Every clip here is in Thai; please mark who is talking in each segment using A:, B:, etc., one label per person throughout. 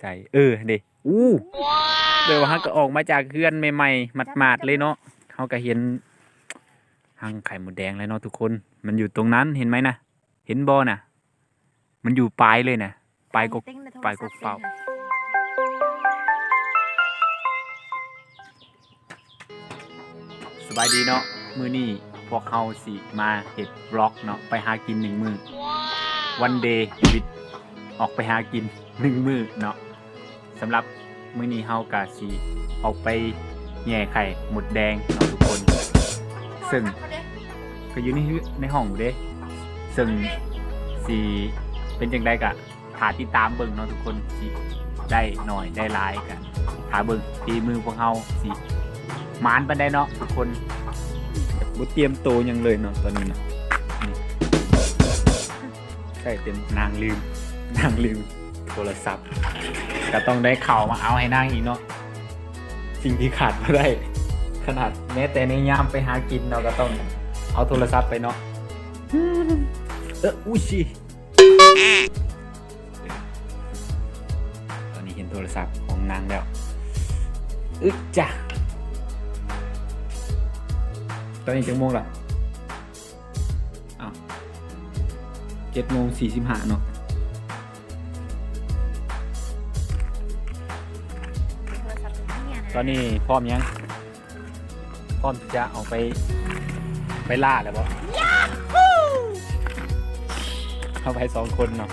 A: ใส่เออเด้อู้เดี๋ยวฮักก็ออกมาจากเฮือนใหม่ๆหมาดๆเลยเนาะเขาก็เห็นหังไข่หมดแดงเลยเนาะทุกคน มันอยู่ตรงนั้นเห็นไหมนะเห็นบอน่ะ มันอยู่ปลายเลยนะปลายกกปลายกกเป่าสบายดีเนาะมือนี้พวกเขาสิมาเห็ดบล็อกเนาะไปหากินหนึ่งมือวันเดย์วิดออกไปหากินหนึ่งมือเนาะ สำหรับมือนี้เฮากะสิออกไปแย่ไข่หมดแดงเนาะทุกคน ซึ่งก็อยู่ในฮืในห้องอยู่เด้ซึ่งสีเป็นจังได้กะถาติดตามเบิ่งเนาะทุกคนสิได้หน่อยได้หลายกันถาเบิ่งฝีมือพวกเฮาสิหมานปันได้เนาะทุกคนบ่เตรียมโตวหยังเลยเนาะตอนนี้เนาะนี่ใช่เต็มนางลืมนางลืมโทรศัพท์ ก็ต้องได้เข่ามาเอาให้นางอีกเนาะสิ่งที่ขาดไม่ได้ ขนาดแม้แต่ในยามไปหากินเราก็ต้องเอาโทรศัพท์ไปเนาะเอออุ้ยชิตอนนี้เห็นโทรศัพท์ของนางแล้วอึ๊กจ้ะตอนนี้จังโมงละอ้าวเจ็ดโมงสี่สิบห้าเนาะ ตอนนี้พร้อมยังพร้อมที่จะออกไปไปล่าแล้วปะเข้าไปสองคนเนาะ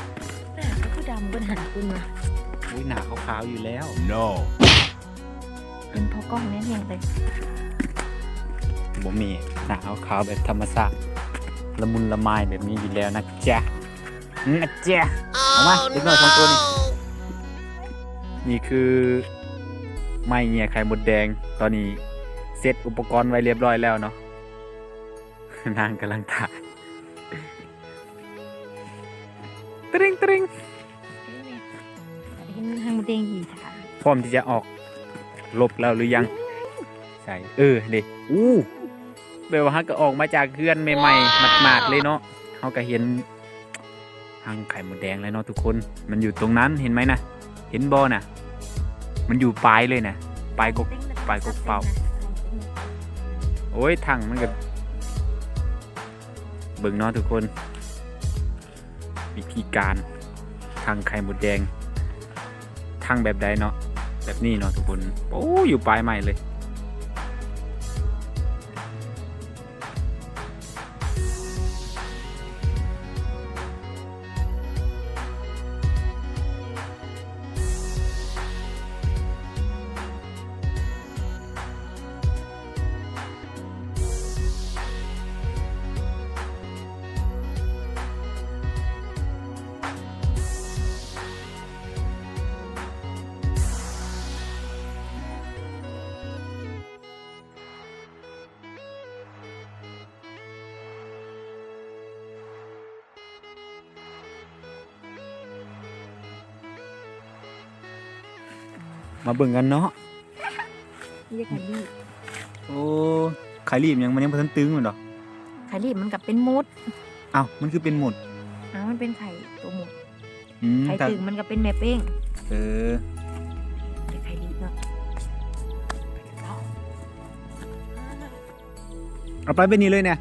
B: หน้าเขาคือดำบนหันคุณมา
A: อุ้ยหนาขาวๆอยู่แล้ว
C: No.
B: เป็นเพราะกล้องแน่นๆเลย
A: ผมมีหนาขาวๆแบบธรรมชาติละมุนละไมแบบนี้อยู่แล้วนะจ๊ะนะจ๊ะเอามาเด็กน้อยสองตัวนี่นี่คือ ไม้เงียไข่มดแดงตอนนี้เซตอุปกรณ์ไว้เรียบร้อยแล้วเนาะนางกำลังถ่ายตริงตริง
B: เห็นหางมูแดงหีค่ะ
A: พร้อมที่จะออกลบแล้วหรือยังใช่เออเด็อู้เบลฮักก็ออกมาจากเฮือนใหม่ๆหมาดๆเลยเนาะเขาก็เห็นหังไข่หมดแดงเลยเนาะทุกคน มันอยู่ตรงนั้นเห็นไหมนะ เห็นบอน่ะ มันอยู่ปลายเลยนะ ปลายกกไปกกเป่าโอ้ยถังมันก็เบิ่งเนาะทุกคน วิธีการทางไข่หมดแดงทางแบบใดเนาะแบบนี้เนาะทุกคนโอ้อยู่ปลายใหม่เลย มาเบิ่งกันเนาะ
B: เรียกไข่รีบ
A: โอ้ไข่รีบยังมันยังบ่ทันตึงมันดอก
B: ไข่รีบมันกับเป็นมุด
A: อ้าวมันคือเป็นหมุด
B: อ้าวมันเป็นไข่ตัวมุด
A: อืม
B: ไข่
A: แต่
B: ตึงมันกับเป็นแม่เป้ง
A: เออ
B: เรียกไข่รีบเนาะ
A: เอาไปเป็นนี้เลยเนี่ย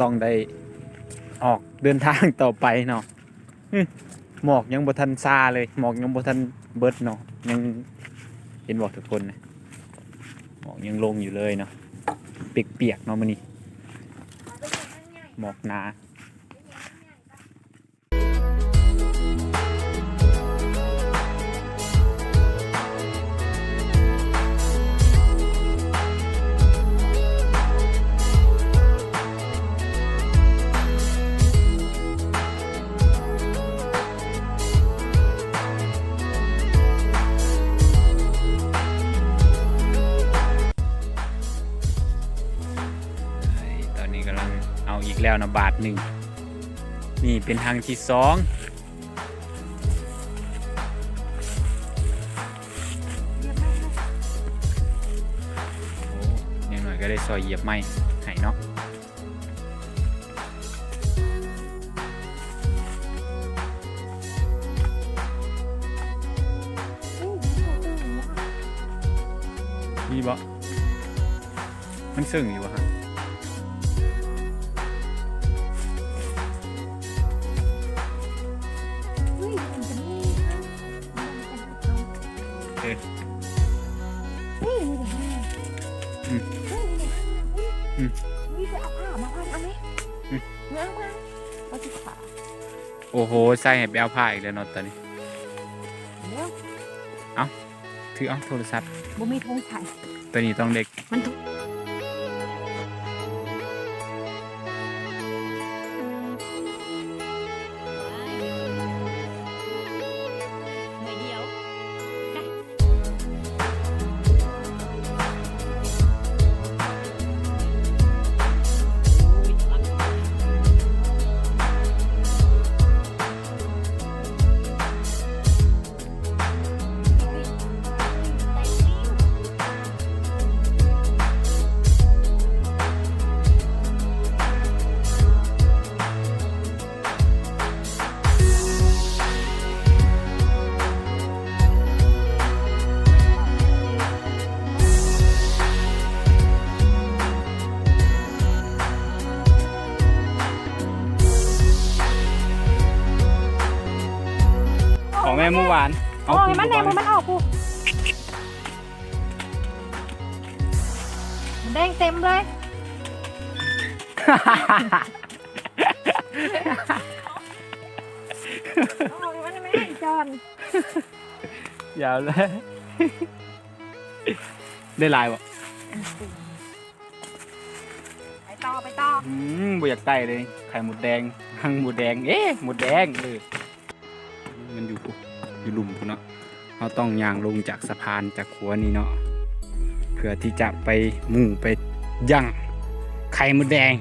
A: ต้องได้ออกเดินทางต่อไปเนาะหมอกยังบ่ทันซาเลย หมอกยังบ่ทันเบิดเนาะยังเห็นบอกทุกคนนะหมอกยังลงอยู่เลยเนาะเปียกๆเนาะมันนี่หมอกหนา แล้วนะบาทหนึ่งนี่เป็นทางที่สองโอ้ยังหน่อยก็ได้
D: ซอยเหยียบไม้ให้เนาะมีบ่มันซึ่งอยู่ฮะ
B: อ้
D: โห ใส่ให้ไปเอาผ้าอีกแล้วเนาะตอนนี้
B: เร็ว
D: ถือเอาโทรศัพท์
B: บ่มีธงใส่
D: ตัวนี้ต้องเด็ก
B: มันถูก
D: ของแม่เมื่อวาน
B: โอ้ยมันแน่มันออกกูมันแดงเต็มเลยเอาออกมันไม่ให้จอน
D: ยาวเลยได้หลายบ่
B: ไปต่อไปต่อ
D: อืมบ่อยากได้เลย ไข่หมดแดงหังหมดแดง เอ๊ะหมดแดงเออมันอยู่ปุ๊ อยู่ลุมพุเนาะเราต้องย่างลงจากสะพานจากขัวนี้เนาะเพื่อที่จะไปมุ่งไปย่างไข่มดแดง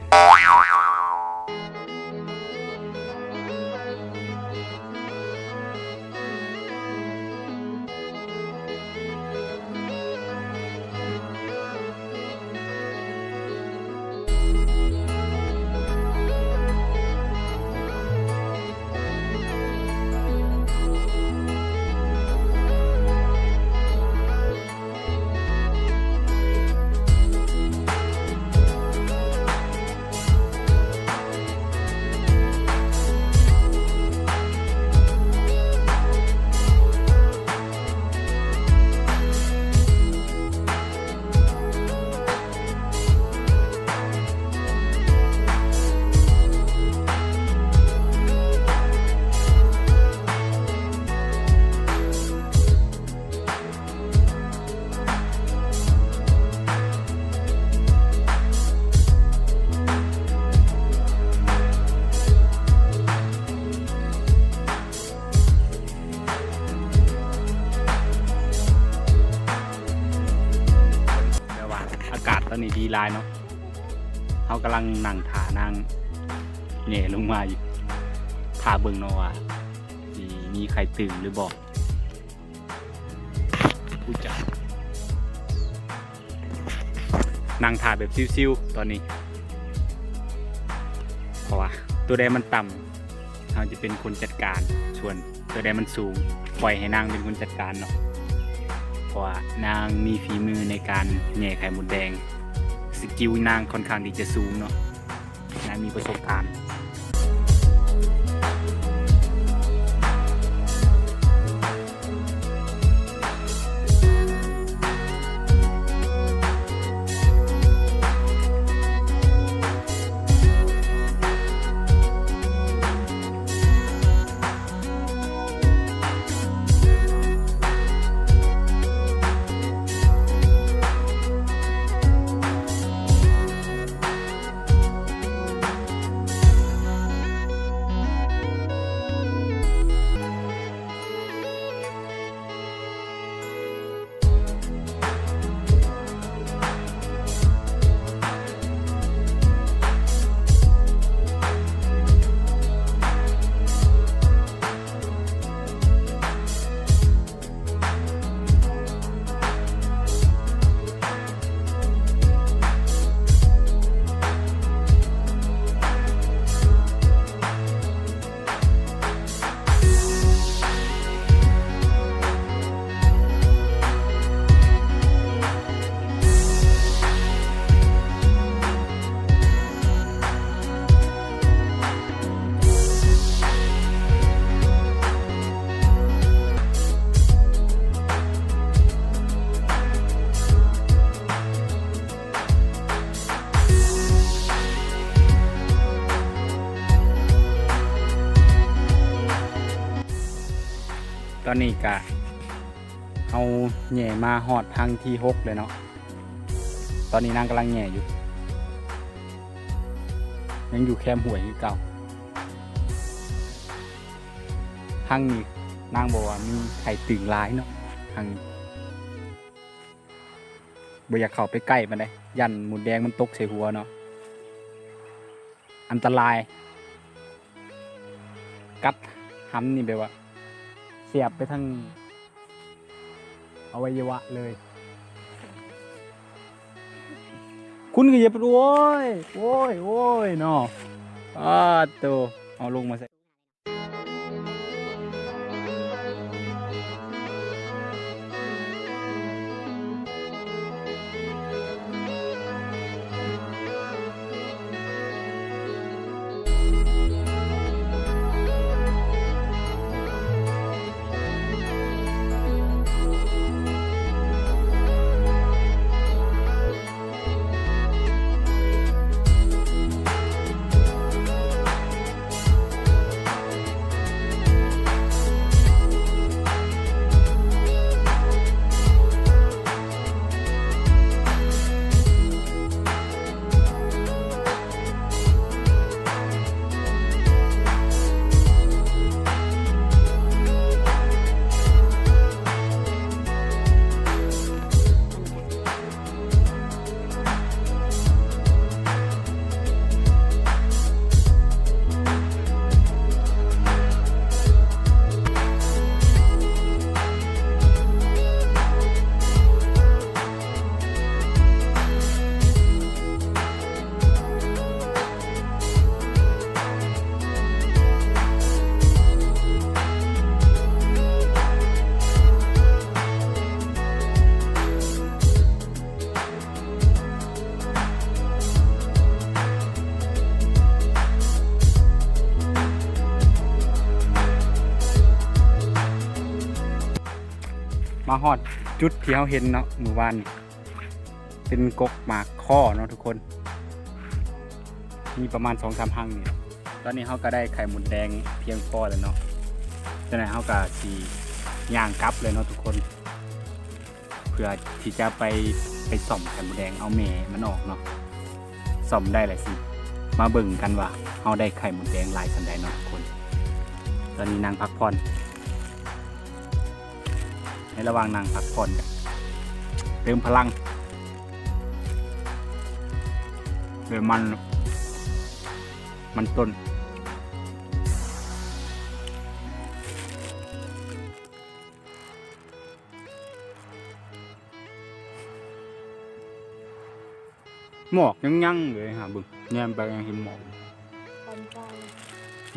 D: นั่งถานั่งเหน่ลงมาอยู่ถาเบิงนาะว่ามีใครตื่นหรือบอกผู้จัดนั่งถ่ายแบบซิวๆ ตอนนี้ เพราะว่า ตัวใดมันต่ำเขาจะเป็นคนจัดการ ส่วนตัวใดมันสูง ปล่อยให้นางเป็นคนจัดการเนาะ เพราะว่านางมีฝีมือในการแหน่ไข่มดแดง สกิลนางค่อนข้างที่จะสูงเนาะ มีประสบการณ์ กะเอาแหน่มาหอดทางที่หกเลยเนาะ ตอนนี้นางกำลังแหน่อยู่ ยังอยู่แคมป์หวยอยู่เก่าทางนี้นางบอกว่ามีไข่ตึงร้ายเนาะทางนี้บ่อยากเข้าไปใกล้มันเลยยันหมุดแดงมันตกใส่หัวเนาะ อันตราย กัดห้ำนี่แบบว่า สียบไปทั้งอวัยวะเลย คุณก็อย่าไปโว้ยโว้ยโว้ยเนาะอ้าตัวเอาลงมาใส่ มาหอดจุดที่เราเห็นเนาะมือวานเป็นกกหมากข้อเนาะทุกคน มีประมาณสองสามหังเนี่ยตอนนี้เขาก็ได้ไข่หมุนแดงเพียงพอแล้วเนาะจากนั้นเขาก็สีย่างกลับเลยเนาะทุกคนเพื่อที่จะไปไปส่อมไข่หมุนแดงเอาแม่มันออกเนาะส่อมได้แหละสิมาเบิ่งกันว่าเขาได้ไข่หมุนแดงลายสันใดเนาะทุกคน ตอนนี้นางพักผ่อน ในระหว่างนางพักผ่อนกันเติมพลังเดือมัน มันต้นหมอกยังยั่งๆเลยฮะบึงแยมไปยังเห็นหมอก
B: คนใจ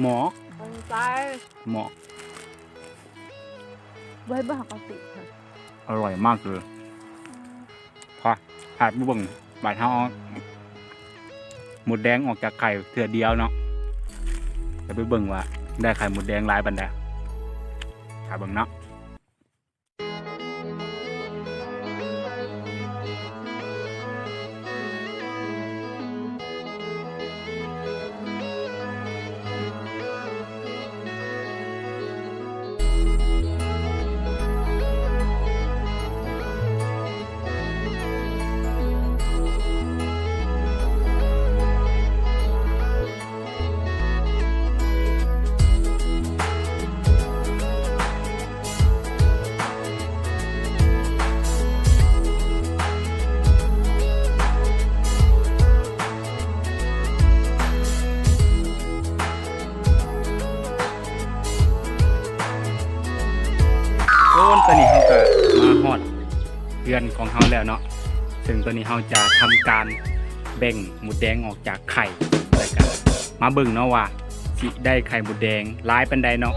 D: หมอก
B: คนใจ
D: หมอก
B: ไว้บ้าปกติค่ะ
D: อร่อยมากเลยพอผ่านบุเบังบาดเท้าเอาหมดแดงออกจากไข่เถื่อเดียวเนาะเดี๋ยวไปเบิ่งว่า ได้ไข่หมดแดงหลายบันไดถ้าเบิ่งเนาะ อนของเขาแล้วเนาะซึ่งตอนนี้เขาจะทำการแบ่งหมูแดงออกจากไข่แล้วก็มาเบิ่งเนาะว่าสิได้ไข่หมูแดงหลายปันใดเนาะ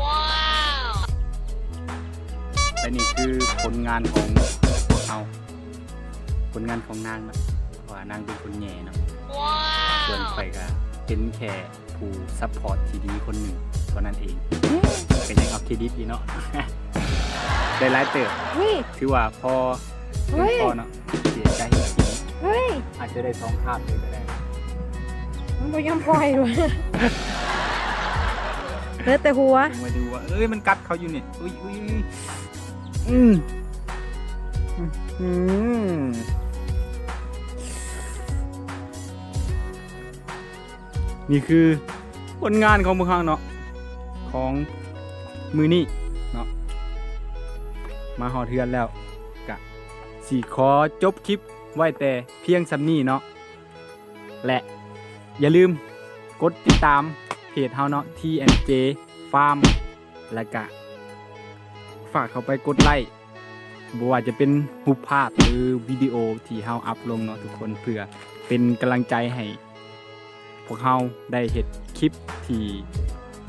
D: และนี่คือผลงานของพวกเราผลงานของนางเนาะว่านางเป็นคนแหน่เนาะส่วนข่อยก็เป็นแค่ผู้ซัพพอร์ตที่ดีคนหนึ่งเท่านั้นเองเป็นยังเอาเครดิตดีเนาะได้หลายเติบ
B: เฮ้ย
D: ถือว่าพอ
B: เฮ้ย
D: พอเนาะเสียใจอีกที
B: เฮ้ย
D: อาจจะได้สองคาบเลยก็ได้
B: มันบ่ยอมปล่อยด้วยเหลือแต่หัว
D: ลงมาดูว่าเอ้ยมันกัดเขาอยู่เนี่ยอุ้ยอุ้ยอุ้ยอืมอืมนี่คือผลงานของพวกเราเนาะของมือนี่เนาะมาหอเทือนแล้วกะ สี่ขอจบคลิปไว้แต่เพียงสำนี้เนาะและอย่าลืมกดติดตามเพจเฮาเนาะ T&J Farm และกะ ฝากเขาไปกดไลค์บ่ว่าจะเป็นรูปภาพหรือวิดีโอที่เฮาอัพลงเนาะทุกคนเพื่อเป็นกำลังใจให้ พวกเฮาได้เห็ดคลิปที่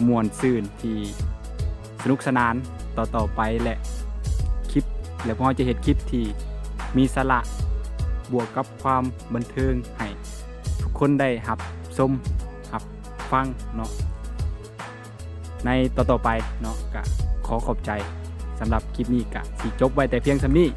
D: มวนซื่นที่สนุกสนานต่อๆไปและคลิป แล้วพวกเราจะเห็ดคลิปที่ มีสละบวกกับความบันเทิงให้ทุกคนได้หับชมหับฟังเนาะในต่อๆไปเนาะกะขอขอบใจสำหรับคลิปนี้กะสิจบไว้แต่เพียงสำนี้